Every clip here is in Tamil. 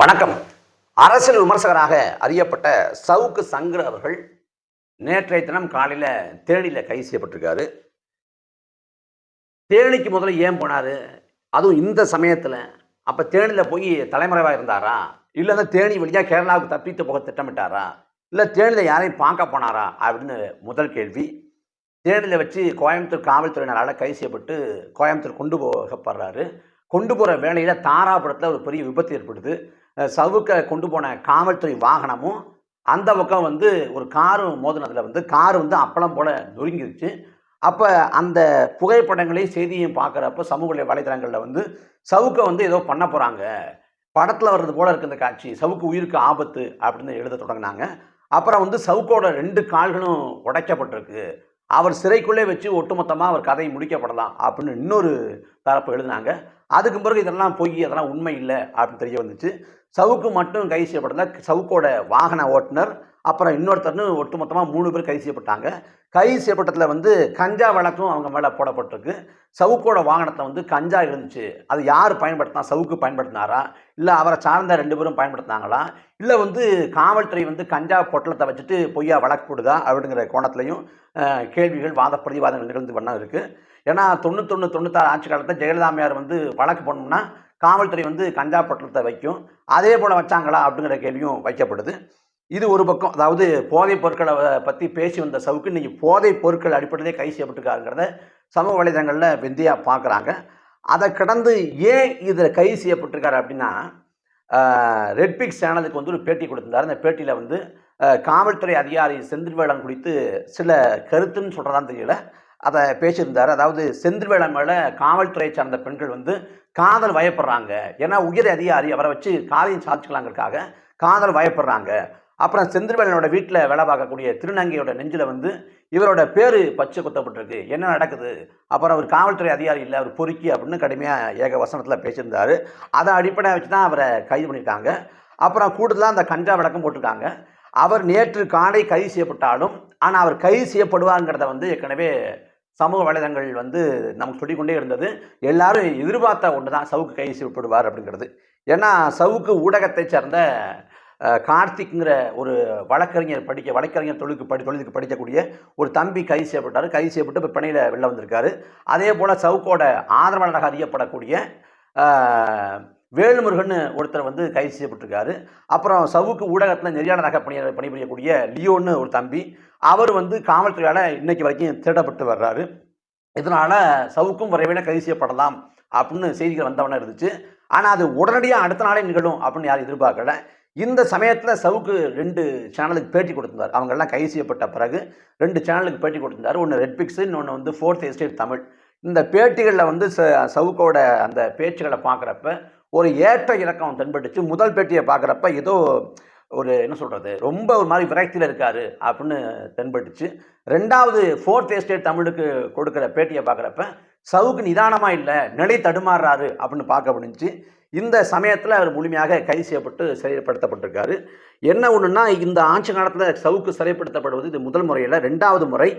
வணக்கம். அரசியல் விமர்சகராக அறியப்பட்ட சவுக்கு சங்கர் அவர்கள் நேற்றைய தினம் காலையில் தேனியில் கைது செய்யப்பட்டிருக்காரு. தேனிக்கு முதல்ல ஏன் போனார்? அதுவும் இந்த சமயத்தில். அப்போ தேனியில் போய் தலைமறைவாக இருந்தாரா? இல்லை அந்த தேனி வழியாக கேரளாவுக்கு தப்பித்து போக திட்டமிட்டாரா? இல்லை தேனியில் யாரையும் பார்க்க போனாரா? அப்படின்னு முதல் கேள்வி. தேனியில் வச்சு கோயம்புத்தூர் காவல்துறையினரால் கைது செய்யப்பட்டு கோயம்புத்தூர் கொண்டு போகப்படுறாரு. கொண்டு போகிற வேலையில் தாராபுரத்தில் ஒரு பெரிய விபத்து ஏற்படுது. சவுக்கை கொண்டு போன காவல்துறை வாகனமும் அந்த பக்கம் வந்து ஒரு காரும் மோதினதில் வந்து கார் வந்து அப்பளம் போல் நொறுங்கிருச்சு. அப்போ அந்த புகைப்படங்களையும் செய்தியும் பார்க்குறப்ப சமூக வலைதளங்களில் வந்து சவுக்கை வந்து ஏதோ பண்ண போகிறாங்க படத்தில் வர்றது போல் இருக்குது இந்த காட்சி. சவுக்கு உயிருக்கு ஆபத்து அப்படின்னு எழுத தொடங்கினாங்க. அப்புறம் வந்து சவுக்கோட ரெண்டு கால்களும் உடைக்கப்பட்டிருக்கு. அவர் சிறைக்குள்ளே வச்சு ஒட்டுமொத்தமாக அவர் கதை முடிக்கப்படலாம் அப்படின்னு இன்னொரு தரப்பு எழுதினாங்க. அதுக்கு பிறகு இதெல்லாம் பொய் அதெல்லாம் உண்மை இல்லை அப்படின்னு தெரிய வந்துச்சு. சவுக்கு மட்டும் கைது செய்யப்பட்டதா சவுக்கோட வாகன ஓட்டுநர் அப்புறம் இன்னொருத்தர்னு ஒட்டுமொத்தமாக மூணு பேர் கைது செய்யப்பட்டாங்க. கைது செய்யப்பட்டதில் வந்து கஞ்சா வழக்கும் அவங்க மேலே போடப்பட்டிருக்கு. சவுக்கோட வாகனத்தை வந்து கஞ்சா இருந்துச்சு. அது யார் பயன்படுத்தினா சவுக்கு பயன்படுத்தினாரா? இல்லை அவரை சார்ந்த ரெண்டு பேரும் பயன்படுத்தினாங்களா? இல்லை வந்து காவல்துறை வந்து கஞ்சா பொட்டலத்தை வச்சுட்டு பொய்யா வழக்கு போடுதா? அப்படிங்கிற கோணத்துலையும் கேள்விகள் வாத பிரதிவாதங்கள் நிகழ்ந்து வண்ணம் இருக்குது ஏன்னா தொண்ணூத்தொன்று தொண்ணூத்தாறு ஆட்சி காலத்தில் ஜெயலலிதாமையார் வந்து வழக்கு போனோம்னா காவல்துறை வந்து கஞ்சா பொட்டலத்தை வைக்கும். அதே போல் வச்சாங்களா அப்படிங்கிற கேள்வியும் வைக்கப்படுது. இது ஒரு பக்கம். அதாவது போதைப் பொருட்களை பற்றி பேசி வந்த சவுக்கு இன்னைக்கு போதைப் பொருட்கள் அடிப்படையிலே கை செய்யப்பட்டிருக்காருங்கிறத சமூக வலைதளங்களில் விந்தியாக பார்க்குறாங்க அதை கடந்து ஏன் இதில் கை செய்யப்பட்டிருக்காரு அப்படின்னா ரெட்பிக்ஸ் சேனலுக்கு வந்து ஒரு பேட்டி கொடுத்திருந்தார். அந்த பேட்டியில் வந்து காவல்துறை அதிகாரி செந்தில்வேளன் குறித்து சில கருத்துன்னு சொல்கிறதான்னு தெரியல. அதை பேசியிருந்தார். அதாவது செந்தில்வேளன் மேலே காவல்துறை சார்ந்த பெண்கள் வந்து காதல் வயப்படுறாங்க. ஏன்னா உயர் அதிகாரி அவரை வச்சு காரியம் சாதிச்சுக்கலாங்கிறதுக்காக காதல் வயப்படுறாங்க. அப்புறம் செந்தில்வேலனோட வீட்டில் வேலை பார்க்கக்கூடிய திருநங்கையோட நெஞ்சில் வந்து இவரோட பேர் பச்சை குத்தப்பட்டிருக்கு. என்ன நடக்குது? அப்புறம் அவர் காவல்துறை அதிகாரி இல்லை அவர் பொறுக்கி அப்படின்னு கடுமையாக ஏக வசனத்தில் பேசியிருந்தார். அதை அடிப்படையாக வச்சு தான் அவரை கைது பண்ணியிருக்காங்க அப்புறம் கூடுதலாக அந்த கஞ்சா விளக்கம் போட்டிருக்காங்க. அவர் நேற்று காலை கைது செய்யப்பட்டாலும் ஆனால் அவர் கைது செய்யப்படுவாங்கிறத வந்து ஏற்கனவே சமூக வலைதளங்கள் வந்து நமக்கு சொல்லிக்கொண்டே இருந்தது எல்லாரும் எதிர்பார்த்த ஒன்று தான் சவுக்கு கை செய்யப்படுவார் அப்படிங்கிறது. ஏன்னா சவுக்கு ஊடகத்தை சேர்ந்த கார்த்திக்ங்கிற ஒரு வழக்கறிஞர் படிக்க வழக்கறிஞர் தொழிலுக்கு படி தொழிலுக்கு படிக்கக்கூடிய ஒரு தம்பி கைது செய்யப்பட்டார். கைது செய்யப்பட்டு இப்போ பணியில் வெளில வந்திருக்காரு. அதே போல் சவுக்கோட ஆதரவாளராக அறியப்படக்கூடிய வேலுமுருகன் ஒருத்தர் வந்து கைது செய்யப்பட்டிருக்காரு. அப்புறம் சவுக்கு ஊடகத்தில் நெறியாளராக பணி பணிபுரியக்கூடிய லியோன்னு ஒரு தம்பி அவர் வந்து காவல்துறையால் இன்னைக்கு வரைக்கும் திருடப்பட்டு வர்றாரு. இதனால் சவுக்கும் விரைவில் கைது செய்யப்படலாம் அப்படின்னு செய்திகள் வந்தவன இருந்துச்சு. ஆனால் அது உடனடியாக அடுத்த நாளே நிகழும் அப்படின்னு யாரும் எதிர்பார்க்கல. இந்த சமயத்தில் சவுக்கு ரெண்டு சேனலுக்கு பேட்டி கொடுத்திருந்தார். அவங்கெல்லாம் கைது செய்யப்பட்ட பிறகு ரெண்டு சேனலுக்கு பேட்டி கொடுத்திருந்தார். ஒன்று ரெட் பிக்ஸ் இன்னொன்று வந்து ஃபோர்த் எஸ்டேட் தமிழ். இந்த பேட்டிகளில் வந்து ச சவுக்கோட அந்த பேச்சுகளை பார்க்குறப்ப ஒரு ஏற்ற இறக்கம் தென்பட்டுச்சு. முதல் பேட்டியை பார்க்குறப்ப ஏதோ ஒரு என்ன சொல்கிறது ரொம்ப ஒரு மாதிரி விரக்தியில் இருக்கார் அப்படின்னு தென்பட்டுச்சு. ரெண்டாவது ஃபோர்த் எஸ்டேட் தமிழுக்கு கொடுக்குற பேட்டியை பார்க்குறப்ப சவுக்கு நிதானமாக இல்லை நிலை தடுமாறுறாரு அப்படின்னு பார்க்க முடிஞ்சுச்சு. இந்த சமயத்தில் அவர் முழுமையாக கைது செய்யப்பட்டு சிறைப்படுத்தப்பட்டிருக்காரு. என்ன ஒன்றுன்னா இந்த ஆட்சி காலத்தில் சவுக்கு சிறைப்படுத்தப்படுவது இது முதல் முறையில் ரெண்டாவது முறை.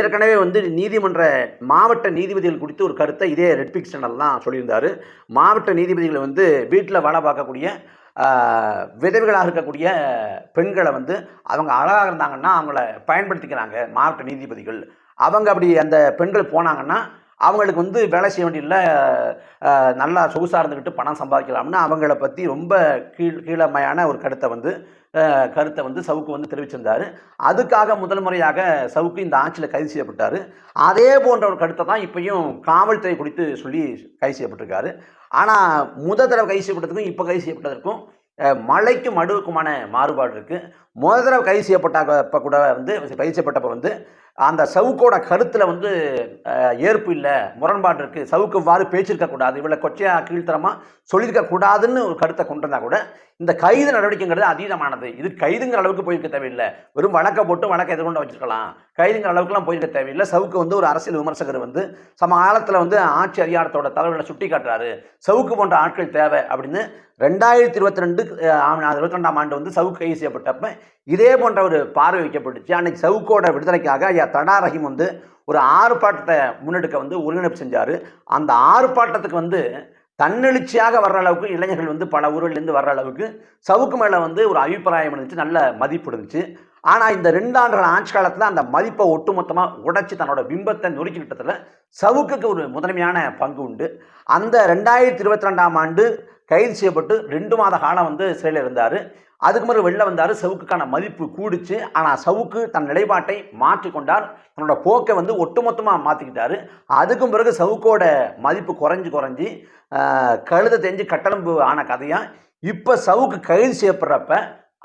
ஏற்கனவே வந்து நீதிமன்ற மாவட்ட நீதிபதிகள் குறித்து ஒரு கருத்தை இதே ரெட்பிக் சேனல் தான் சொல்லியிருந்தார். மாவட்ட நீதிபதிகள் வந்து வீட்டில் வேலை பார்க்கக்கூடிய விதவிகளாக இருக்கக்கூடிய பெண்களை வந்து அவங்க அழகாக இருந்தாங்கன்னா அவங்கள பயன்படுத்திக்கிறாங்க மாவட்ட நீதிபதிகள். அவங்க அப்படி அந்த பெண்கள் போனாங்கன்னா அவங்களுக்கு வந்து வேலை செய்ய வேண்டியதில்ல நல்லா சொகுசாக இருந்துக்கிட்டு பணம் சம்பாதிக்கலாம்னு அவங்கள பற்றி ரொம்ப கீழ் கீழமையான ஒரு கருத்தை வந்து கருத்தை வந்து சவுக்கு வந்து தெரிவிச்சிருந்தார். அதுக்காக முதல் முறையாக சவுக்கு இந்த ஆட்சியில் கைது செய்யப்பட்டார். அதே போன்ற ஒரு கருத்தை தான் இப்பையும் காவல்துறை குறித்து சொல்லி கைது செய்யப்பட்டிருக்காரு. ஆனால் முதல் தடவை கைது செய்யப்பட்டதுக்கும் இப்போ கைது செய்யப்பட்டதற்கும் மலைக்கும் மழைக்கும் மடுவுக்குமான மாறுபாடு இருக்குது முதல் தடவை கைது செய்யப்பட்ட கூட வந்து கைது செய்யப்பட்டப்போ வந்து அந்த சவுக்கோட கருத்தில் வந்து ஏற்பு இல்லை முரண்பாடு இருக்குது சவுக்கு வாறு பேச்சிருக்கக்கூடாது இவ்வளோ கொச்சையாக கீழ்த்தரமாக சொல்லியிருக்கக்கூடாதுன்னு ஒரு கருத்தை கொண்டு வந்தால் கூட இந்த கைது நடவடிக்கைங்கிறது அதீதமானது. இது கைதுங்கிற அளவுக்கு போயிருக்க தேவையில்லை. வெறும் வழக்கை போட்டு வழக்கை எதிர்கொண்டு வச்சிருக்கலாம். கைதுங்கிற அளவுக்குலாம் போயிருக்க தேவையில்லை. சவுக்கு வந்து ஒரு அரசியல் விமர்சகர் வந்து சம காலத்தில் வந்து ஆட்சி அதிகாரத்தோட தலைவர்களை சுட்டி காட்டுறாரு சவுக்கு போன்ற ஆட்கள் தேவை அப்படின்னு ரெண்டாயிரத்தி இருபத்தி ரெண்டு இருபத்தி ரெண்டாம் ஆண்டு வந்து சவுக்கு கைது செய்யப்பட்டப்ப இதே போன்ற ஒரு பார்வை வைக்கப்பட்டுச்சு. அன்னைக்கு சவுக்கோட விடுதலைக்காக ஐயா தடா ரஹீம் வந்து ஒரு ஆர்ப்பாட்டத்தை முன்னெடுக்க வந்து ஒருங்கிணைப்பு செஞ்சார். அந்த ஆர்ப்பாட்டத்துக்கு வந்து தன்னெழுச்சியாக வர்ற அளவுக்கு இளைஞர்கள் வந்து பல ஊர்கள்லேருந்து வர்ற அளவுக்கு சவுக்கு மேலே வந்து ஒரு அபிப்பிராயம் இருந்துச்சு நல்ல மதிப்பு இருந்துச்சு. ஆனால் இந்த ரெண்டு ஆண்டுகள் ஆட்சி காலத்தில் அந்த மதிப்பை ஒட்டுமொத்தமாக உடைச்சி தன்னோட பிம்பத்தை நொறுக்கிக்கிட்டதில் சவுக்குக்கு ஒரு முதன்மையான பங்கு உண்டு. அந்த ரெண்டாயிரத்தி இருபத்தி ரெண்டாம் ஆண்டு கைது செய்யப்பட்டு ரெண்டு மாத காலம் வந்து சிறையில் இருந்தார். அதுக்கு முறை வெளில வந்தார். சவுக்குக்கான மதிப்பு கூடிச்சு. ஆனால் சவுக்கு தன் நிலைப்பாட்டை மாற்றிக்கொண்டார். தன்னோட போக்கை வந்து ஒட்டுமொத்தமாக மாற்றிக்கிட்டார் அதுக்கும் பிறகு சவுக்கோட மதிப்பு குறைஞ்சி குறைஞ்சி கழுத தெரிஞ்சு கட்டளம்பு ஆன கதையாக இப்போ சவுக்கு கைது செய்யப்படுறப்ப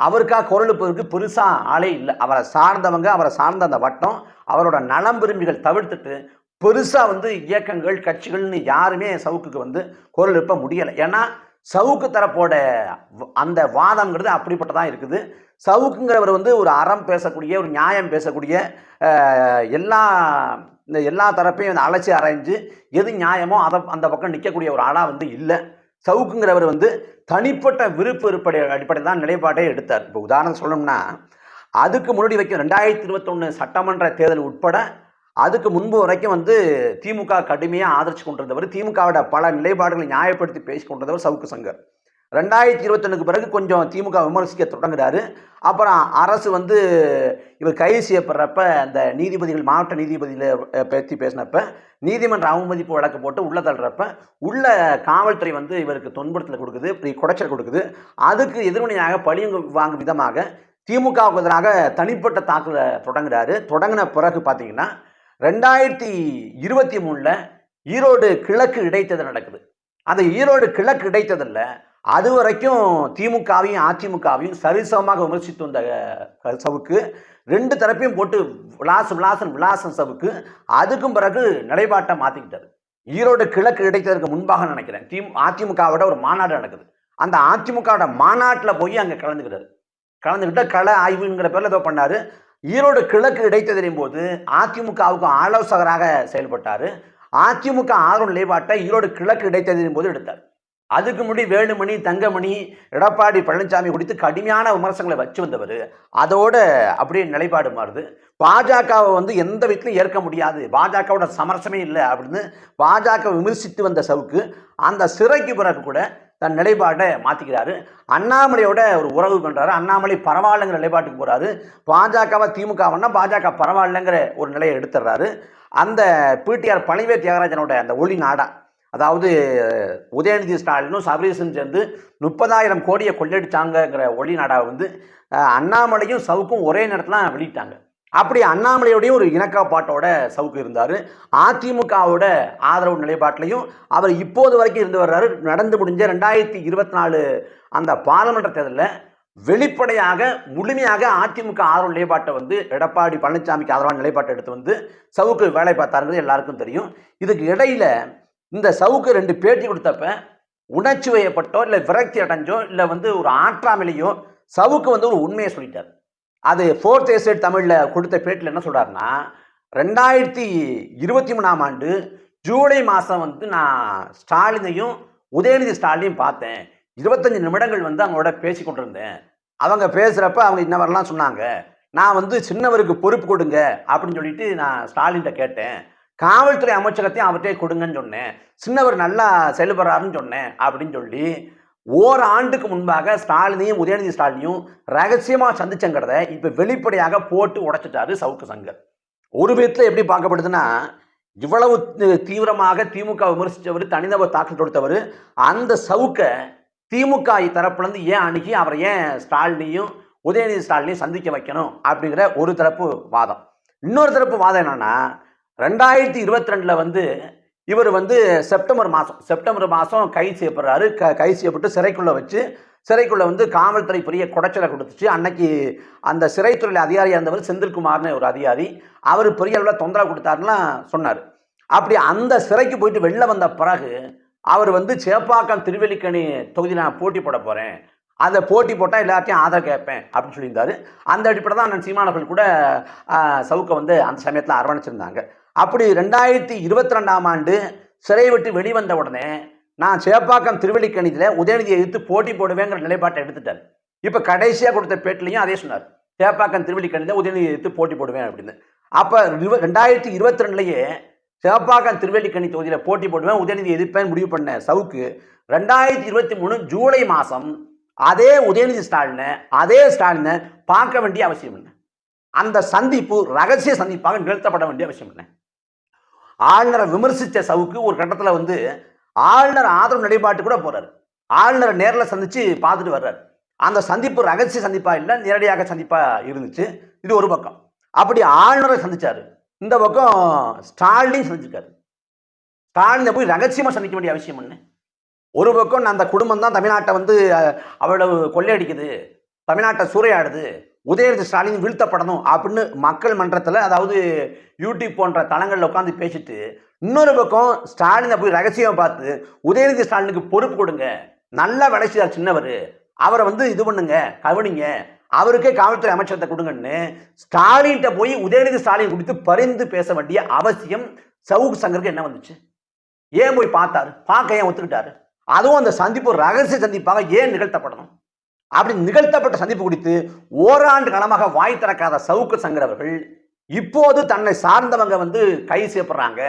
அவருக்காக குரல் எழுப்புவதற்கு பெருசாக ஆளே இல்லை. அவரை சார்ந்தவங்க அவரை சார்ந்த அந்த வட்டம் அவரோட நலம் விரும்பிகள் தவிர்த்துட்டு பெருசாக வந்து இயக்கங்கள் கட்சிகள்னு யாருமே சவுக்குக்கு வந்து குரல் எழுப்ப முடியலை. ஏன்னா சவுக்கு தரப்போட வ- அந்த வாதம்ங்கிறது அப்படிப்பட்டதான் இருக்குது. சவுக்குங்கிறவர் வந்து ஒரு அறம் பேசக்கூடிய ஒரு நியாயம் பேசக்கூடிய எல்லா இந்த எல்லா தரப்பையும் வந்து அலசி அரைஞ்சு எது நியாயமோ அதை அந்த பக்கம் நிற்கக்கூடிய ஒரு ஆளாக வந்து இல்லை. சவுக்குங்கிறவர் வந்து தனிப்பட்ட விருப்பு விருப்படை அடிப்படையில் தான் நிலைப்பாட்டே எடுத்தார். இப்போ உதாரணம் சொல்லணும்னா அதுக்கு முன்னாடி வைக்கும் ரெண்டாயிரத்தி இருபத்தொன்று சட்டமன்ற தேர்தல் உட்பட அதுக்கு முன்பு வரைக்கும் வந்து திமுக கடுமையாக ஆதரிச்சு கொண்டிருந்தவர் திமுகவோட பல நிலைப்பாடுகளை நியாயப்படுத்தி பேசி கொண்டிருந்தவர் சவுக்கு சங்கர். ரெண்டாயிரத்தி இருபத்தொன்னுக்கு பிறகு கொஞ்சம் திமுக விமர்சிக்க தொடங்குறாரு. அப்புறம் அரசு வந்து இவர் கைது செய்யப்படுறப்ப அந்த நீதிபதிகள் மாவட்ட நீதிபதியில் பற்றி பேசினப்ப நீதிமன்ற அவமதிப்பு வழக்கு போட்டு உள்ள தள்ளுறப்ப உள்ள காவல்துறை வந்து இவருக்கு துன்புறுத்தல் கொடுக்குது குடைச்சல் கொடுக்குது. அதுக்கு எதிர்வினையாக பழியும் வாங்கும் விதமாக திமுகவுக்கு எதிராக தனிப்பட்ட தாக்குதலை தொடங்குறாரு. தொடங்கின பிறகு பார்த்தீங்கன்னா ரெண்டாயிரத்தி இருபத்தி மூணில் ஈரோடு கிழக்கு இடைத்தேர்தல் நடக்குது. அந்த ஈரோடு கிழக்கு இடைத்தேர்தலில் அது வரைக்கும் திமுகவையும் அதிமுகவையும் சரிசமமாக விமர்சித்து வந்த சவுக்கு ரெண்டு தரப்பையும் போட்டு விளாசு விளாசன் விளாசன் சவுக்கு அதுக்கும் பிறகு நிலைப்பாட்டை மாற்றிக்கிட்டாரு ஈரோடு கிழக்கு இடைத்ததற்கு முன்பாக நினைக்கிறேன். தி அதிமுகவோட ஒரு மாநாடு நடக்குது. அந்த அதிமுகவோட மாநாட்டில் போய் அங்கே கலந்துக்கிட்டாரு. கலந்துக்கிட்ட கலை ஆய்வுங்கிற பேரில் ஏதோ பண்ணார். ஈரோடு கிழக்கு இடைத்தேர்தலின் போது அதிமுகவுக்கு ஆலோசகராக செயல்பட்டார். அதிமுக ஆதரவு நிலைப்பாட்டை ஈரோடு கிழக்கு இடைத்தேர்தலின் போது எடுத்தார். அதுக்கு முன்னாடி வேலுமணி தங்கமணி எடப்பாடி பழனிசாமி குறித்து கடுமையான விமர்சனங்களை வச்சு வந்தவர். அதோட அப்படியே நிலைப்பாடு மாறுது. பாஜகவை வந்து எந்த விதத்திலும் ஏற்க முடியாது. பாஜகவோட சமரசமே இல்லை அப்படின்னு பாஜக விமர்சித்து வந்த சவுக்கு. அந்த சிறைக்கு பிறகு கூட தன் நிலைப்பாட்டை மாற்றிக்கிறாரு அண்ணாமலையோட ஒரு உறவு பண்ணுறாரு அண்ணாமலை பரவாயில்லைங்கிற நிலைப்பாட்டுக்கு போகிறாரு பாஜகவை திமுகவன்னா பாஜக பரவாயில்லைங்கிற ஒரு நிலையை எடுத்துடுறாரு அந்த பிடிஆர் பழனிவே தியாகராஜனோட அந்த ஒளி நாடா அதாவது உதயநிதி ஸ்டாலினும் சபரீசன் சேர்ந்து முப்பதாயிரம் கோடியை கொள்ளையடிச்சாங்கங்கிற ஒளி நாடாவை வந்து அண்ணாமலையும் சவுக்கும் ஒரே நேரத்தில் வெளியிட்டாங்க. அப்படி அண்ணாமலையோடையும் ஒரு இணக்கப்பாட்டோட சவுக்கு இருந்தார். அதிமுகவோட ஆதரவு நிலைப்பாட்டிலையும் அவர் இப்போது வரைக்கும் இருந்து வர்றாரு. நடந்து முடிஞ்ச ரெண்டாயிரத்தி இருபத்தி நாலு அந்த பாராளுமன்ற தேர்தலில் வெளிப்படையாக முழுமையாக அதிமுக ஆதரவு நிலைப்பாட்டை வந்து எடப்பாடி பழனிசாமிக்கு ஆதரவான நிலைப்பாட்டை எடுத்து வந்து சவுக்கு வேலை பார்த்தாருங்கிறது எல்லாருக்கும் தெரியும். இதுக்கு இடையில இந்த சவுக்கு ரெண்டு பேட்டி கொடுத்தப்ப உணர்ச்சி வயப்பட்டோ இல்லை விரக்தி அடைஞ்சோ இல்லை வந்து ஒரு ஆற்றாமலையோ சவுக்கு வந்து ஒரு உண்மையை சொல்லிட்டார். அது ஃபோர்த் எஸ்டேட் தமிழில் கொடுத்த பேட்டில் என்ன சொல்கிறாருன்னா ரெண்டாயிரத்தி இருபத்தி மூணாம் ஆண்டு ஜூலை மாதம் வந்து நான் ஸ்டாலினையும் உதயநிதி ஸ்டாலினையும் பார்த்தேன். இருபத்தஞ்சி நிமிடங்கள் வந்து அவங்களோட பேசி கொண்டிருந்தேன். அவங்க பேசுகிறப்ப அவங்க இன்னவரெல்லாம் சொன்னாங்க. நான் வந்து சின்னவருக்கு பொறுப்பு கொடுங்க அப்படின்னு சொல்லிட்டு நான் ஸ்டாலின்கிட்ட கேட்டேன். காவல்துறை அமைச்சகத்தையும் அவர்கிட்டே கொடுங்கன்னு சொன்னேன். சின்னவர் நல்லா செயல்படுறாருன்னு சொன்னேன் அப்படின்னு சொல்லி ஓராண்டுக்கு முன்பாக ஸ்டாலினையும் உதயநிதி ஸ்டாலினையும் ரகசியமாக சந்திச்சங்கிறத இப்போ வெளிப்படையாக போட்டு உடைச்சிட்டாரு சவுக்கு சங்கர். ஒரு விதத்தில் எப்படி பார்க்கப்படுதுன்னா இவ்வளவு தீவிரமாக திமுக விமர்சித்தவர் தனிநபர் தாக்கல் தொடுத்தவர் அந்த சவுக்கை திமுக தரப்புலேருந்து ஏன் அணுகி அவரை ஏன் ஸ்டாலினையும் உதயநிதி ஸ்டாலினையும் சந்திக்க வைக்கணும் அப்படிங்கிற ஒரு தரப்பு வாதம். இன்னொரு தரப்பு வாதம் என்னன்னா ரெண்டாயிரத்தி இருபத்தி ரெண்டில் வந்து இவர் வந்து செப்டம்பர் மாதம் செப்டம்பர் மாதம் கைது செய்யப்படுறாரு. க கைது செய்யப்பட்டு சிறைக்குள்ளே வச்சு சிறைக்குள்ளே வந்து காவல்துறை பெரிய குடைச்சலை கொடுத்துச்சு. அன்னைக்கு அந்த சிறைத்துறையில் அதிகாரியாக இருந்தவர் செந்தில்குமார்னு ஒரு அதிகாரி அவர் பெரிய அளவில் தொந்தரவு கொடுத்தாருன்னா சொன்னார். அப்படி அந்த சிறைக்கு போயிட்டு வெளில வந்த பிறகு அவர் வந்து சேப்பாக்கம் திருவெல்லிக்கணி தொகுதியில் நான் போட்டி போட போகிறேன் அதை போட்டி போட்டால் எல்லாத்தையும் ஆதரவு கேட்பேன் அப்படின்னு சொல்லியிருந்தாரு. அந்த அடிப்படை தான் அண்ணன் சீமானவர்கள் கூட சவுக்கை வந்து அந்த சமயத்தில் அரவணைச்சிருந்தாங்க. அப்படி ரெண்டாயிரத்தி இருபத்தி ரெண்டாம் ஆண்டு சிறை விட்டு வெளிவந்த உடனே நான் சேப்பாக்கம் திருவல்லிக்கணியில் உதயநிதியை எதிர்த்து போட்டி போடுவேங்கிற நிலைப்பாட்டை எடுத்துட்டார். இப்போ கடைசியாக கொடுத்த பேட்டிலையும் அதே சொன்னார். சேப்பாக்கம் திருவல்லிக்கணியில் உதயநிதியை எதிர்த்து போட்டி போடுவேன் அப்படின்னு. அப்போ ரெண்டாயிரத்தி இருபத்தி ரெண்டுலேயே சேப்பாக்கம் திருவள்ளிக்கணி தொகுதியில் போட்டி போடுவேன் உதயநிதி எதிர்ப்பேன் முடிவு பண்ண சவுக்கு ரெண்டாயிரத்தி இருபத்தி மூணு ஜூலை மாதம் அதே உதயநிதி ஸ்டாலினை அதே ஸ்டாலினை பார்க்க வேண்டிய அவசியம் என்ன அந்த சந்திப்பு ரகசிய சந்திப்பாக நிகழ்த்தப்பட வேண்டிய அவசியம் என்ன ஆளுநரை விமர்சித்த சவுக்கு ஒரு கட்டத்தில் வந்து ஆளுநர் ஆதரவு நிலைப்பாட்டு கூட போகிறார் ஆளுநரை நேரில் சந்தித்து பார்த்துட்டு வர்றார். அந்த சந்திப்பு ரகசிய சந்திப்பாக இல்லை நேரடியாக சந்திப்பாக இருந்துச்சு. இது ஒரு பக்கம். அப்படி ஆளுநரை சந்தித்தார் இந்த பக்கம் ஸ்டாலினையும் சந்திச்சிருக்காரு. ஸ்டாலினை போய் ரகசியமாக சந்திக்க வேண்டிய அவசியம் என்ன? ஒரு பக்கம் அந்த குடும்பம் தான் தமிழ்நாட்டை வந்து அவ்வளவு கொள்ளையடிக்குது. தமிழ்நாட்டை சூறையாடுது. உதயநிதி ஸ்டாலின் வீழ்த்தப்படணும் அப்படின்னு மக்கள் மன்றத்தில் அதாவது யூடியூப் போன்ற தளங்களில் உட்காந்து பேசிட்டு இன்னொரு பக்கம் ஸ்டாலினை போய் ரகசியம் பார்த்து உதயநிதி ஸ்டாலினுக்கு பொறுப்பு கொடுங்க. நல்லா வேலை செய்தார் சின்னவர். அவரை வந்து இது பண்ணுங்க கவனிங்க. அவருக்கே காவல்துறை அமைச்சரத்தை கொடுங்கன்னு ஸ்டாலின்கிட்ட போய் உதயநிதி ஸ்டாலின் குறித்து பரிந்து பேச வேண்டிய அவசியம் சவுக்கு சங்கருக்கு என்ன வந்துச்சு? ஏன் போய் பார்த்தாரு? பார்க்க ஏன் ஒத்துக்கிட்டாரு? அதுவும் அந்த சந்திப்பு ஒரு ரகசிய சந்திப்பாக ஏன் நிகழ்த்தப்படணும்? அப்படி நிகழ்த்தப்பட்ட சந்திப்பு குறித்து ஓராண்டு காலமாக வாய் திறக்காத சவுக்கு சங்கரவர்கள் இப்போது தன்னை சார்ந்தவங்க வந்து கைது செய்யப்படுறாங்க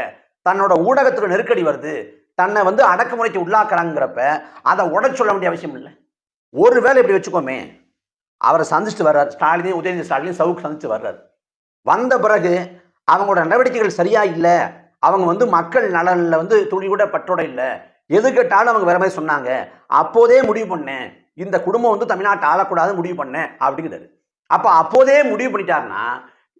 தன்னோட ஊடகத்துக்கு நெருக்கடி வருது. தன்னை வந்து அடக்குமுறைக்கு உள்ளாக்குறாங்கிறப்ப அதை உடச் சொல்ல வேண்டிய அவசியம் இல்லை. ஒரு வேலை இப்படி வச்சுக்கோமே. அவரை சந்திச்சுட்டு வர்றார். ஸ்டாலினையும் உதயநிதி ஸ்டாலினையும் சவுக்கு சந்திச்சு வர்றார். வந்த பிறகு அவங்களோட நடவடிக்கைகள் சரியா இல்லை. அவங்க வந்து மக்கள் நலனில் வந்து துளி கூட பற்றோட இல்லை. எது கேட்டாலும் அவங்க வேற மாதிரி சொன்னாங்க. அப்போதே முடிவு பண்ணேன். இந்த குடும்பம் வந்து தமிழ்நாட்டை ஆளக்கூடாது முடிவு பண்ணேன் அப்படிங்கிறாரு. அப்போ அப்போதே முடிவு பண்ணிட்டாருன்னா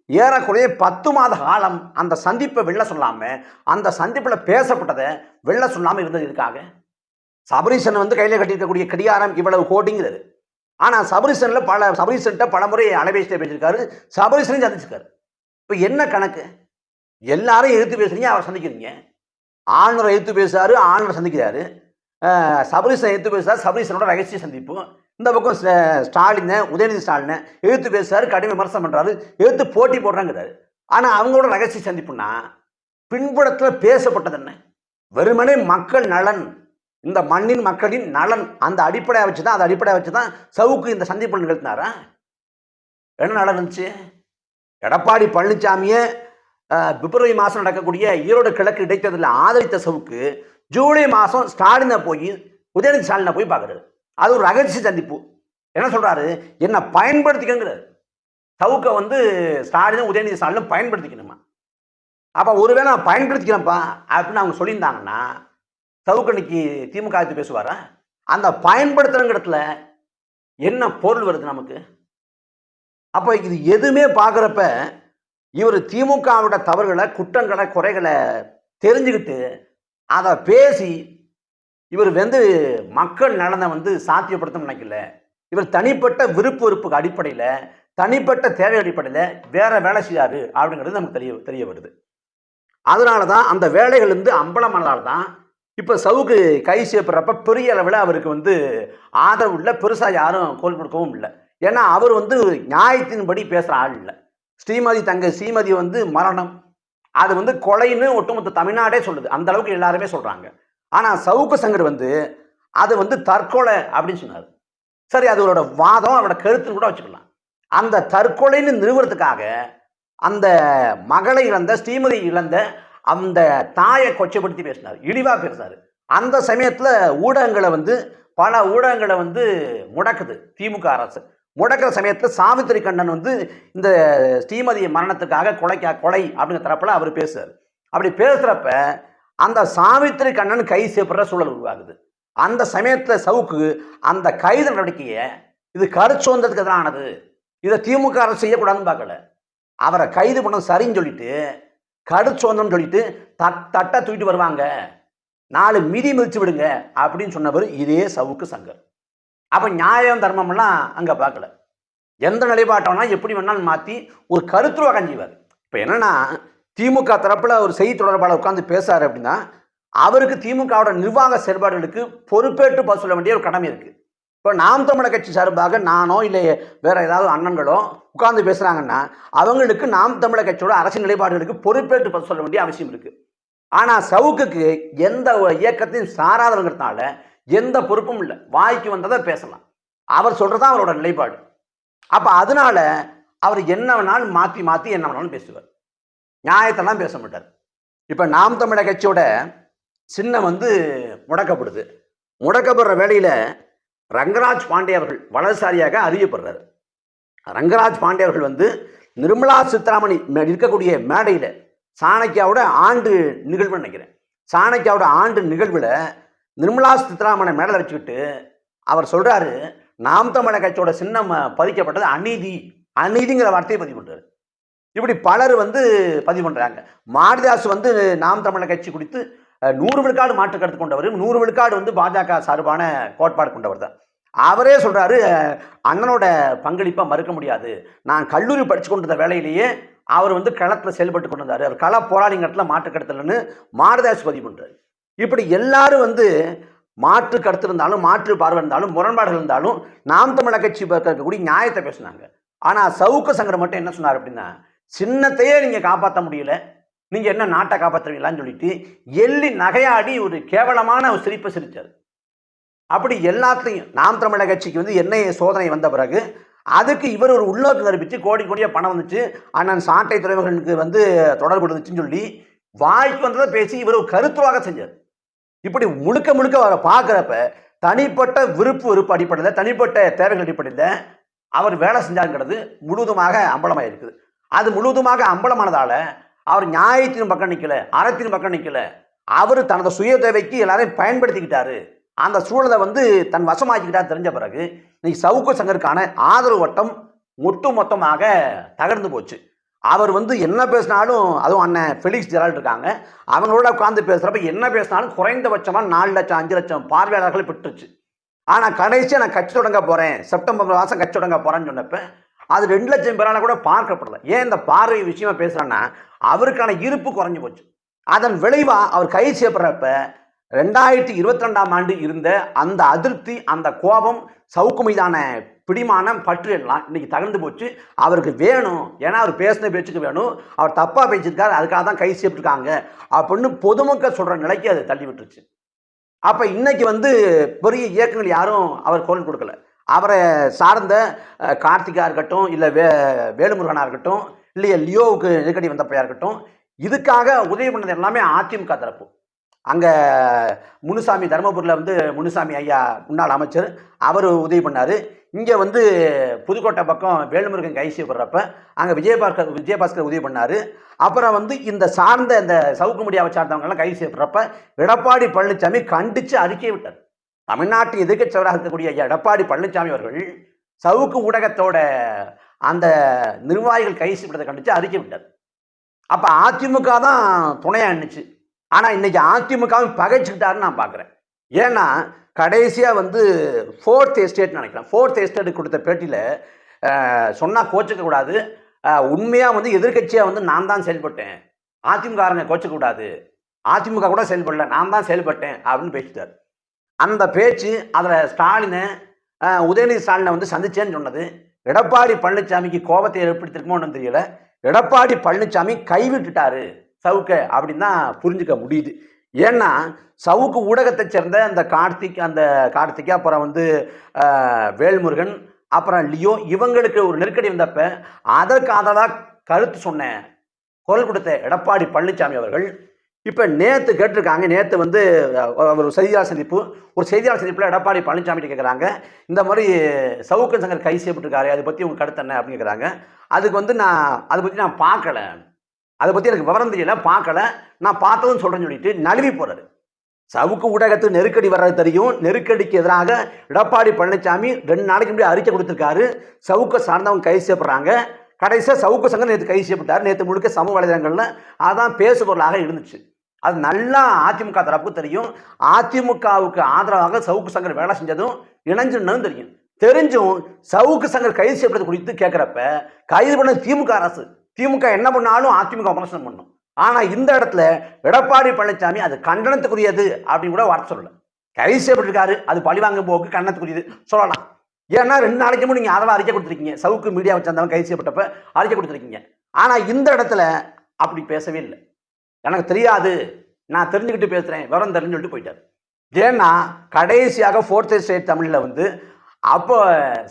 ஏறக்குறைய பத்து மாத காலம் அந்த சந்திப்பை வெளில சொல்லாமல் அந்த சந்திப்பில் பேசப்பட்டதை வெளில சொல்லாமல் இருந்தது இதுக்காக சபரீசன் வந்து கையில் கட்டியிருக்கக்கூடிய கடிகாரம் இவ்வளவு கோடிங்கிறது. ஆனால் சபரீசனில் பல சபரீசன்கிட்ட பல முறை அலைபேசியில் பேசியிருக்காரு சபரீசனையும் சந்திச்சிருக்காரு. இப்போ என்ன கணக்கு? எல்லாரும் எதிர்த்து பேசுறீங்க அவர் சந்திக்கிறீங்க. ஆளுநரை எதிர்த்து பேசுறாரு ஆளுநர் சந்திக்கிறாரு. சபரீசன் எதிர்த்து பேசுகிறார் சபரீசனோட ரகசிய சந்திப்பு. இந்த பக்கம் ஸ்டாலினை உதயநிதி ஸ்டாலினை எதிர்த்து பேசுகிறார் கடுமை விமர்சனம் பண்ணுறாரு எதிர்த்து போட்டி போடுறாங்கிறாரு. ஆனால் அவங்களோட ரகசிய சந்திப்புனா பின்புலத்தில் பேசப்பட்டது என்ன? வெறுமனே மக்கள் நலன் இந்த மண்ணின் மக்களின் நலன் அந்த அடிப்படையை வச்சு தான் அந்த அடிப்படையை வச்சு தான் சவுக்கு இந்த சந்திப்பு நிகழ்த்தினாரா? என்ன நலன் இருந்துச்சு எடப்பாடி பழனிசாமியை பிப்ரவரி மாதம் நடக்கக்கூடிய ஈரோடு கிழக்கு இடைத்தேர்தலில் ஆதரித்த சவுக்கு ஜூலை மாதம் ஸ்டாலினை போய் உதயநிதி ஸ்டாலினை போய் பார்க்குறாரு. அது ஒரு ரகசிய சந்திப்பு. என்ன சொல்கிறாரு என்னை பயன்படுத்திக்கங்கிறார் சவுக்கை வந்து ஸ்டாலினும் உதயநிதி ஸ்டாலினும் பயன்படுத்திக்கணுமா? அப்போ ஒருவேளை நான் பயன்படுத்திக்கிறேன்ப்பா அப்படின்னு அவங்க சொல்லியிருந்தாங்கன்னா சவுக்கணிக்கு அன்னைக்கு திமுக எடுத்து பேசுவாரா? அந்த பயன்படுத்துறங்கிடத்துல என்ன பொருள் வருது நமக்கு? அப்போ இது எதுவுமே பார்க்குறப்ப இவர் திமுகவோட தவறுகளை குற்றங்களை குறைகளை தெரிஞ்சுக்கிட்டு அதை பேசி இவர் வந்து மக்கள் நலனை வந்து சாத்தியப்படுத்த நினைக்கல. இவர் தனிப்பட்ட விருப்பு வெறுப்புக்கு அடிப்படையில் தனிப்பட்ட தேவை அடிப்படையில் வேற வேலை செய்யாரு அப்படிங்கிறது நமக்கு தெரிய தெரிய வருது. அதனால தான் அந்த வேலைகள் வந்து அம்பலமானதால் தான். இப்போ சவுக்கு கை சேப்படுறப்ப பெரிய அளவில் அவருக்கு வந்து ஆதரவு இல்லை. பெருசாக யாரும் கோல் கொடுக்கவும் இல்லை. ஏன்னா அவர் வந்து நியாயத்தின்படி பேசுகிற ஆள் இல்லை. ஸ்ரீமதி தங்க ஸ்ரீமதி வந்து மரணம் அது வந்து கொலைன்னு ஒட்டுமொத்த தமிழ்நாடே சொல்லுது. அந்த அளவுக்கு எல்லாருமே சொல்கிறாங்க ஆனால் சவுக்கு சங்கர் வந்து அது வந்து தற்கொலை அப்படின்னு சொன்னார். சரி அது அவரோட வாதம் அவரோட கருத்துன்னு கூட வச்சுக்கலாம். அந்த தற்கொலைன்னு நிறுவனத்துக்காக அந்த மகளை இழந்த ஸ்ரீமதி இழந்த அந்த தாயை கொச்சைப்படுத்தி பேசினார். இழிவா பேசினார். அந்த சமயத்தில் ஊடகங்களை வந்து பல ஊடகங்களை வந்து முடக்குது திமுக அரசு. முடக்கிற சமயத்தில் சாவித்திரி கண்ணன் வந்து இந்த ஸ்ரீமதி மரணத்துக்காக கொலைக்கா கொலை அப்படிங்கிற தரப்பில் அவர் பேசுகிறார் அப்படி பேசுகிறப்ப அந்த சாவித்திரி கண்ணன் கை செய்யப்படுற சூழல் உருவாகுது. அந்த சமயத்தில் சவுக்கு அந்த கைது நடவடிக்கையை இது கருச்சுவந்ததுக்கு எதிரானது. இதை திமுக அரசு செய்யக்கூடாதுன்னு பார்க்கல. அவரை கைது பண்ண சரின்னு சொல்லிட்டு கடுச்சோந்தம் சொல்லிட்டு தட் தட்டை தூக்கிட்டு வருவாங்க. நாலு மிதி மிதிச்சு விடுங்க அப்படின்னு சொன்னவர் இதே சவுக்கு சங்கர். அப்போ நியாயம் தர்மம்லாம் அங்கே பார்க்கல. எந்த நிலைப்பாட்டம்னா எப்படி வேணாலும் மாற்றி ஒரு கருத்துருவாக்கம் செய்வார் இப்போ என்னென்னா திமுக தரப்பில் ஒரு செய்தி தொடர்பாளர் உட்காந்து பேசுகிறார் அப்படின்னா அவருக்கு திமுகவோட நிர்வாக செயல்பாடுகளுக்கு பொறுப்பேற்று பதில் சொல்ல வேண்டிய ஒரு கடமை இருக்குது இப்போ நாம் தமிழர் கட்சி சார்பாக நானோ இல்லை வேறு ஏதாவது அண்ணன்களோ உட்கார்ந்து பேசுகிறாங்கன்னா அவங்களுக்கு நாம் தமிழர் கட்சியோட அரசியல் நிலைப்பாடுகளுக்கு பொறுப்பேற்று பதில் சொல்ல வேண்டிய அவசியம் இருக்குது ஆனால் சவுக்குக்கு எந்த ஒரு இயக்கத்தையும் சாராதவங்கிறதுனால எந்த பொறுப்பும் இல்லை. வாய்க்கு வந்ததை பேசலாம். அவர் சொல்கிறது தான் அவரோட நிலைப்பாடு. அப்போ அதனால அவர் என்ன வேணாலும் மாற்றி மாற்றி என்ன வேணாலும் பேசுவார். நியாயத்தெல்லாம் பேச மாட்டார். இப்போ நாம் தமிழர் கட்சியோட சின்னம் வந்து முடக்கப்படுது. முடக்கப்படுற வேளையில் ரங்கராஜ் பாண்டே அவர்கள் வலதுசாரியாக அறியப்படுறாரு. ரங்கராஜ் பாண்டே அவர்கள் வந்து நிர்மலா சித்ராமணி மே- இருக்கக்கூடிய மேடையில் சாணக்கியாவோட ஆண்டு நிகழ்வு நினைக்கிறேன். சாணக்கியாவோட ஆண்டு நிகழ்வில் நிர்மலா சித்ராமனை மேடையில் வச்சுக்கிட்டு அவர் சொல்கிறாரு நாம் தமிழக கட்சியோட சின்னம் பதிக்கப்பட்டது அநீதி. அநீதிங்கிற வார்த்தையை பதிவு பண்ணுறாரு இப்படி பலர் வந்து பதிவு பண்ணுறாங்க மாரிதாஸ் வந்து நாம் தமிழக கட்சி குறித்து நூறு விழுக்காடு மாற்று கருத்து கொண்டவர் நூறு விழுக்காடு வந்து பாஜக சார்பான கோட்பாடு கொண்டவர் தான். அவரே சொல்கிறாரு அண்ணனோட பங்களிப்பை மறுக்க முடியாது. நான் கல்லூரி படித்து கொண்டிருந்த வேலையிலேயே அவர் வந்து களத்தில் செயல்பட்டு கொண்டு வந்தார் அவர் கள போராளிங்கத்தில் மாற்று கடத்தலன்னு மாரதாஸ் பதிவு பண்ணுறாரு இப்படி எல்லாரும் வந்து மாற்று கருத்து இருந்தாலும் மாற்று பார்வை இருந்தாலும் முரண்பாடுகள் இருந்தாலும் நாம் தமிழக கட்சி இருக்கக்கூடிய நியாயத்தை பேசினாங்க. ஆனால் சவுக்க சங்கர் மட்டும் என்ன சொன்னார் அப்படின்னா சின்னத்தையே நீங்கள் காப்பாற்ற முடியல நீங்கள் என்ன நாட்டை காப்பாற்றுவீங்களான்னு சொல்லிட்டு எள்ளி நகையாடி ஒரு கேவலமான ஒரு சிரிப்பை சிரித்தார் அப்படி எல்லாத்தையும் நாம் தமிழக கட்சிக்கு வந்து என்ன சோதனை வந்த பிறகு அதுக்கு இவர் ஒரு உள்நோக்கு கற்பித்து கோடி கோடியாக பணம் வந்துச்சு. அண்ணன் சாட்டை துறைமுகனுக்கு வந்து தொடர்பு இருந்துச்சுன்னு சொல்லி வாய்க்கு வந்ததை பேசி இவர் ஒரு கருத்துவாக செஞ்சார். இப்படி முழுக்க முழுக்க அவரை பார்க்குறப்ப தனிப்பட்ட விருப்பு விருப்பு அடிப்படையில் தனிப்பட்ட தேவைகள் அடிப்படையில் அவர் வேலை செஞ்சாருங்கிறது முழுவதுமாக அம்பலமாக இருக்குது அது முழுவதுமாக அம்பலமானதால் அவர் நியாயத்தின் பக்கம் நிற்கல அறத்தின் பக்கம் நிற்கல அவர் தனது சுய தேவைக்கு எல்லாரையும் பயன்படுத்திக்கிட்டாரு. அந்த சூழலை வந்து தன் வசமாக்கிக்கிட்டார் தெரிஞ்ச பிறகு இன்னைக்கு சவுக்கு சங்கருக்கான ஆதரவு வட்டம் ஒட்டு மொத்தமாக தகர்ந்து போச்சு. அவர் வந்து என்ன பேசினாலும் அதுவும் அண்ணன் ஃபெலிக்ஸ் ஜெரால்ட் இருக்காங்க அவங்களோட உட்காந்து பேசுகிறப்ப என்ன பேசினாலும் குறைந்தபட்சமாக நாலு லட்சம் அஞ்சு லட்சம் பார்வையாளர்களை பெற்றுச்சு. ஆனால் கடைசியாக நான் கட்சி தொடங்க போகிறேன் செப்டம்பர் மாதம் கட்சி தொடங்க போகிறேன்னு சொன்னப்போ அது ரெண்டு லட்சம் பேரால் கூட பார்க்கப்படலை. ஏன் இந்த பார்வை விஷயமா பேசுகிறேன்னா அவருக்கான இருப்பு குறைஞ்சு போச்சு. அதன் விளைவாக அவர் கை செய்யப்படுறப்ப ரெண்டாயிரத்தி இருபத்தி ரெண்டாம் ஆண்டு இருந்த அந்த அதிருப்தி அந்த கோபம் சவுக்கு மீதான பிடிமானம் பற்று எல்லாம் இன்றைக்கி தகர்ந்து போச்சு. அவருக்கு வேணும். ஏன்னா அவர் பேசின பேச்சுக்கு வேணும். அவர் தப்பாக பேசியிருக்காரு. அதுக்காக தான் கை சேர்த்துருக்காங்க அப்படின்னு பொதுமக்கள் சொல்கிற நிலைக்கு அது தள்ளி விட்டுருச்சு. அப்போ இன்றைக்கி வந்து பெரிய இயக்கங்கள் யாரும் அவர் குரல் கொடுக்கல. அவரை சார்ந்த கார்த்திகாக கார்த்திகா இருக்கட்டும் இல்லை வே வேலுமுருகனாக இருக்கட்டும் இல்லையே லியோவுக்கு நெருக்கடி வந்தப்பையாக இருக்கட்டும் இதுக்காக உதவி பண்ணது எல்லாமே அதிமுக தரப்பு. அங்கே முனுசாமி தருமபுரியில் வந்து முனுசாமி ஐயா முன்னாள் அமைச்சர் அவர் உதவி பண்ணார். இங்கே வந்து புதுக்கோட்டை பக்கம் வேலுமுருகன் கைசி விடுறப்ப அங்கே விஜயபாஸ்கர் விஜயபாஸ்கர் உதவி பண்ணார். அப்புறம் வந்து இந்த சார்ந்த இந்த சவுக்கு முடியாவை சார்ந்தவங்கெல்லாம் கைது செய்யப்படுறப்ப எடப்பாடி பழனிசாமி கண்டித்து அறிக்கை விட்டார். தமிழ்நாட்டு எதிர்க்கட்சியவராக இருக்கக்கூடிய ஐயா எடப்பாடி பழனிசாமி அவர்கள் சவுக்கு ஊடகத்தோட அந்த நிர்வாகிகள் கைது செய்யப்பட்டதை கண்டித்து அறிக்கை விட்டார். அப்போ அதிமுக தான் துணையாக இருந்துச்சு ஆனால் இன்னைக்கு அதிமுகவும் பகைச்சிக்கிட்டாருன்னு நான் பார்க்குறேன் ஏன்னா கடைசியாக வந்து ஃபோர்த் எஸ்டேட் நினைக்கிறேன். ஃபோர்த் எஸ்டேட் கொடுத்த பேட்டியில் சொன்னால் கோச்சிக்கக்கூடாது உண்மையாக வந்து எதிர்க்கட்சியாக வந்து நான் தான் செயல்பட்டேன். அதிமுககாரங்க கோச்சிக்கக்கூடாது அதிமுக கூட செயல்படல நான் தான் செயல்பட்டேன் அப்படின்னு பேசிட்டார். அந்த பேச்சு அதில் ஸ்டாலினை உதயநிதி ஸ்டாலினை வந்து சந்திச்சேன்னு சொன்னது. எடப்பாடி பழனிசாமிக்கு கோபத்தை ஏற்படுத்திருக்குமோன்னு தெரியல. எடப்பாடி பழனிசாமி கைவிட்டுட்டாரு சவுக்க அப்படின்னு தான் புரிஞ்சுக்க முடியுது. ஏன்னா சவுக்கு ஊடகத்தை சேர்ந்த அந்த கார்த்திக் அந்த கார்த்திக் அப்புறம் வந்து வேல்முருகன் அப்புறம் லியோ இவங்களுக்கு ஒரு நெருக்கடி வந்தப்ப அதற்கு ஆதரவாக கருத்து சொன்னேன். குரல் கொடுத்த எடப்பாடி பழனிசாமி அவர்கள். இப்போ நேற்று கேட்டிருக்காங்க. நேற்று வந்து ஒரு செய்தியாளர் சந்திப்பு. ஒரு செய்தியாளர் சந்திப்பில் எடப்பாடி பழனிசாமி கேட்குறாங்க இந்த மாதிரி சவுக்கன் சங்கர் கை செய்யப்பட்டிருக்காரு அதை பற்றி உங்கள் கருத்து என்ன? அப்படின்னு கேட்குறாங்க அதுக்கு வந்து நான் அதை பற்றி நான் பார்க்கல. அதை பற்றி எனக்கு விவரம் தெரியல பார்க்கல நான் பார்த்ததும் சொல்கிறேன்னு சொல்லிட்டு நழுவி போகிறாரு சவுக்கு ஊடகத்துக்கு நெருக்கடி வர்றது தெரியும். நெருக்கடிக்கு எதிராக எடப்பாடி பழனிசாமி ரெண்டு நாளைக்கு முன்னாடி அறிக்கை கொடுத்துருக்காரு. சவுக்கை சார்ந்தவங்க கைது செய்யப்படுறாங்க கடைசியாக சவுக்கு சங்கம் நேற்று கைது செய்யப்பட்டார் நேற்று முழுக்க சமூக வலைதளங்களில் அதான் பேசுபொருளாக இருந்துச்சு. அது நல்லா அதிமுக தரப்புக்கு தெரியும். அதிமுகவுக்கு ஆதரவாக சவுக்கு சங்கர் வேலை செஞ்சதும் இணைஞ்சுன்னு தெரியும். தெரிஞ்சும் சவுக்கு சங்கர் கைது செய்யப்படுறது குறித்து கேட்குறப்ப கைது பண்ண திமுக அரசு. திமுக என்ன பண்ணாலும் அதிமுக விமர்சனம் பண்ணும். ஆனால் இந்த இடத்துல எடப்பாடி பழனிசாமி அது கண்டனத்துக்குரியது அப்படின்னு கூட வார்த்தை சொல்லல. கைது செய்யப்பட்டிருக்காரு அது பழிவாங்க போக்கு கண்டனத்துக்குரியது. சொல்லலாம். ஏன்னா ரெண்டு நாளைக்கு நீங்கள் அதெல்லாம் அறிக்கை கொடுத்துருக்கீங்க. சவுக்கு மீடியா வச்சிருந்தவங்க கைது செய்யப்பட்டப்ப அறிக்கை கொடுத்துருக்கீங்க. ஆனால் இந்த இடத்துல அப்படி பேசவே இல்லை. எனக்கு தெரியாது. நான் தெரிஞ்சுக்கிட்டு பேசுகிறேன் விவரம் தெரிஞ்சு சொல்லிட்டு போயிட்டார். ஏன்னா கடைசியாக ஃபோர்த் ஸ்டேட் தமிழில் வந்து அப்போ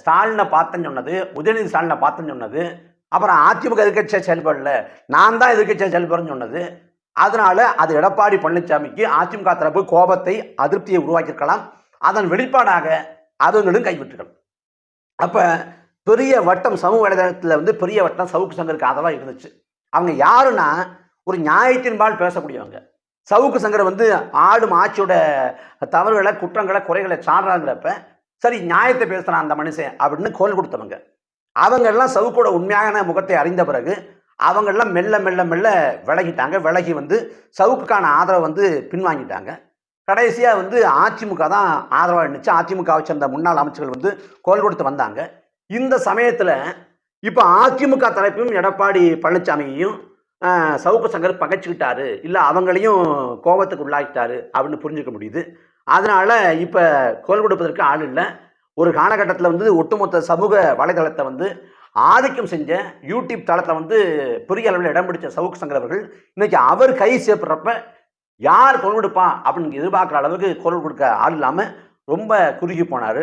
ஸ்டாலினை பார்த்தேன்னு சொன்னது உதயநிதி ஸ்டாலினை பார்த்தேன்னு சொன்னது அப்புறம் அதிமுக எதிர்க்கட்சியாக செயல்படல நான் தான் எதிர்க்கட்சியாக செயல்படுறேன்னு சொன்னது. அதனால அது எடப்பாடி பழனிசாமிக்கு அதிமுக தரப்பு கோபத்தை அதிருப்தியை உருவாக்கியிருக்கலாம். அதன் வெளிப்பாடாக அவங்களும் கைவிட்டுகள். அப்போ பெரிய வட்டம் சமூக வலைதளத்தில் வந்து பெரிய வட்டம் சவுக்கு சங்கருக்கு ஆதரவாக இருந்துச்சு. அவங்க யாருன்னா ஒரு நியாயத்தின்பால் பேசக்கூடியவங்க. சவுக்கு சங்கர் வந்து ஆடும் ஆட்சியோட தவறுகளை குற்றங்களை குறைகளை சாடுறாங்கிறப்ப சரி நியாயத்தை பேசுகிறான் அந்த மனுஷன் அப்படின்னு கோல் கொடுத்தவங்க. அவங்கெல்லாம் சவுக்கோட உண்மையான முகத்தை அறிந்த பிறகு அவங்கெல்லாம் மெல்ல மெல்ல மெல்ல விலகிட்டாங்க. விலகி வந்து சவுக்குக்கான ஆதரவை வந்து பின்வாங்கிட்டாங்க. கடைசியாக வந்து அதிமுக தான் ஆதரவாக இருந்துச்சு அதிமுகவை சேர்ந்த முன்னாள் அமைச்சர்கள் வந்து குரல் கொடுத்து வந்தாங்க. இந்த சமயத்தில் இப்போ அதிமுக தலைப்பையும் எடப்பாடி பழனிசாமியையும் சவுக்கு சங்கர் பகைச்சிக்கிட்டாரு. இல்லை அவங்களையும் கோபத்துக்கு உள்ளாக்கிட்டாரு அப்படின்னு புரிஞ்சுக்க முடியுது. அதனால் இப்போ குரல் கொடுப்பதற்கு ஆள் இல்லை. ஒரு காலகட்டத்தில் வந்து ஒட்டுமொத்த சமூக வலைதளத்தை வந்து ஆதிக்கம் செஞ்ச யூடியூப் தளத்தில் வந்து பெரிய அளவில் இடம் பிடிச்ச சவுக் சங்கர் அவர்கள் இன்னைக்கு அவர் கை சேர்ப்புறப்ப யார் குரல் கொடுப்பா அப்படின்னு எதிர்பார்க்குற அளவுக்கு குரல் கொடுக்க ஆள் இல்லாமல் ரொம்ப குறுகி போனார்.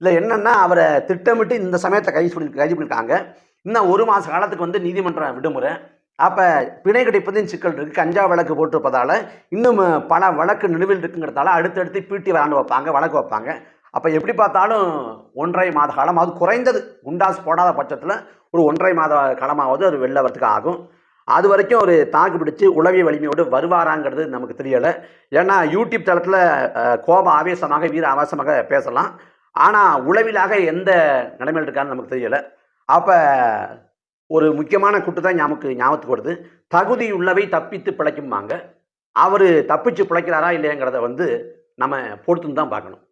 இல்லை என்னென்னா அவரை திட்டமிட்டு இந்த சமயத்தை கைது பண்ணி கைது பண்ணியிருக்காங்க இன்னும் ஒரு மாத காலத்துக்கு வந்து நீதிமன்றம் விடுமுறை. அப்போ பிணை கிடைப்பதின் சிக்கல் இருக்குது கஞ்சா வழக்கு போட்டிருப்பதால் இன்னும் பல வழக்கு நிலுவில் இருக்குங்கிறதால அடுத்தடுத்து பீட்டி விளாண்டு வைப்பாங்க வழக்கு வைப்பாங்க. அப்போ எப்படி பார்த்தாலும் ஒன்றரை மாத காலமாவது குறைந்தது. குண்டாஸ் போடாத பட்சத்தில் ஒரு ஒன்றரை மாத காலமாவது அது வெளில வரத்துக்கு ஆகும். அது வரைக்கும் ஒரு தாக்கு பிடிச்சு உளவிய வலிமையோடு வருவாராங்கிறது நமக்கு தெரியலை. ஏன்னா யூடியூப் தளத்தில் கோபம் கோப ஆவேசமாக வீர ஆவேசமாக பேசலாம். ஆனால் உளவிலாக எந்த நிலைமையில் இருக்கான்னு நமக்கு தெரியலை. அப்போ ஒரு முக்கியமான குட்டு தான் நமக்கு ஞாபகத்துக்கு வருது. தகுதி உள்ளவை தப்பித்து பிழைக்கும்பாங்க. அவர் தப்பிச்சு பிழைக்கிறாரா இல்லையாங்கிறத வந்து நம்ம பொறுத்துன்னு தான் பார்க்கணும்.